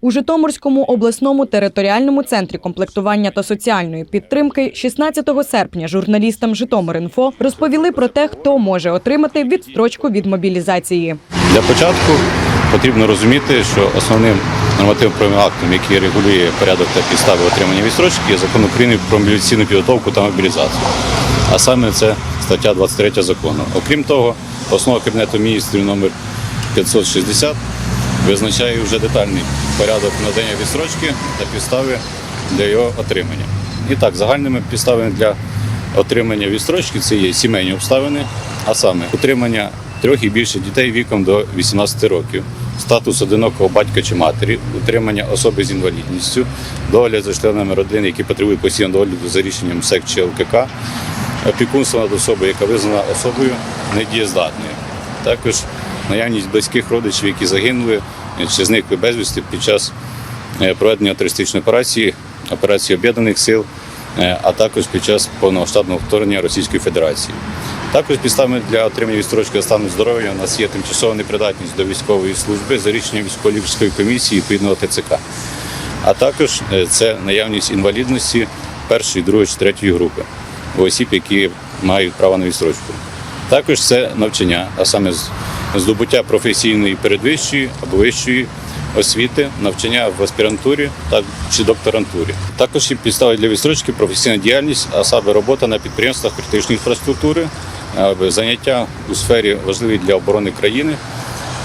У Житомирському обласному територіальному центрі комплектування та соціальної підтримки 16 серпня журналістам Житомир.Інфо розповіли про те, хто може отримати відстрочку від мобілізації. Для початку потрібно розуміти, що основним нормативно-правовим актом, який регулює порядок та підстави отримання відстрочки, є закон України про мобілізаційну підготовку та мобілізацію. А саме це стаття 23 закону. Окрім того, основа Кабінету міністрів номер 560 визначає вже детальний порядок надання відстрочки та підстави для його отримання. І так, загальними підставами для отримання відстрочки це є сімейні обставини, а саме утримання трьох і більше дітей віком до 18 років, статус одинокого батька чи матері, утримання особи з інвалідністю, догляд за членами родини, які потребують постійного догляду за рішенням СЕК чи ЛКК, опікунство над особою, яка визнана особою недієздатною. Також наявність близьких родичів, які загинули чи зникли безвісти під час е, проведення терористичної операції, операції об'єднаних сил, е, а також під час повномасштабного вторгнення Російської Федерації. Також підставами для отримання відстрочки за станом здоров'я у нас є тимчасова непридатність до військової служби за рішенням військово-лікарської комісії відповідного ТЦК. А також е, це наявність інвалідності першої, другої чи третьої групи у осіб, які мають право на відстрочку. Також це навчання, а саме здобуття професійної передвищої або вищої освіти, навчання в аспірантурі та чи докторантурі. Також є підстави для відстрочки професійна діяльність, а саме робота на підприємствах критичної інфраструктури, заняття у сфері важливі для оборони країни.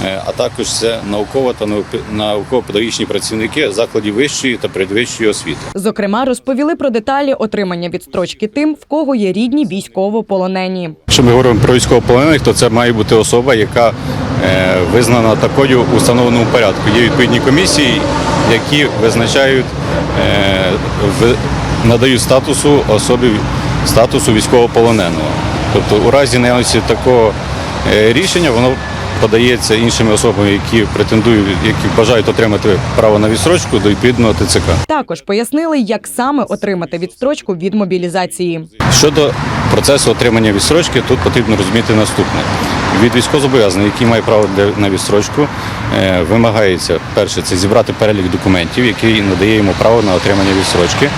Е, А також це науково та науково-педагогічні працівники закладів вищої та передвищої освіти. Зокрема, розповіли про деталі отримання відстрочки тим, в кого є рідні військовополонені. Якщо ми говоримо про військовополонених, то це має бути особа, яка е, визнана такою у встановленому порядку. Є відповідні комісії, які визначають, е, в- надають статусу особі статусу військовополоненого. Тобто, у разі наявності такого рішення воно подається іншими особами, які претендують, які бажають отримати право на відстрочку до відповідного ТЦК. Також пояснили, як саме отримати відстрочку від мобілізації. Щодо процесу отримання відстрочки, тут потрібно розуміти наступне. Від військовозобов'язаного, який має право на відстрочку, е, вимагається перше це зібрати перелік документів, який надає йому право на отримання відстрочки,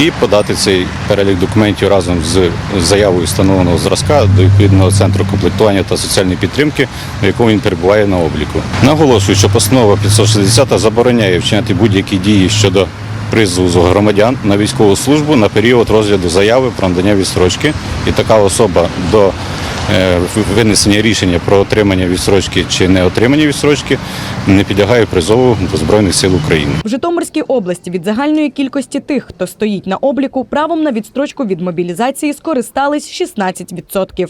і подати цей перелік документів разом з заявою встановленого зразка до відповідного центру комплектування та соціальної підтримки, в якому він перебуває на обліку. Наголошую, що постанова 560 забороняє вчиняти будь-які дії щодо призову громадян на військову службу на період розгляду заяви про надання відстрочки. І така особа до винесення рішення про отримання відсрочки чи не отримання відсрочки не підлягає призову до Збройних сил України. В Житомирській області від загальної кількості тих, хто стоїть на обліку, правом на відстрочку від мобілізації скористались 16%.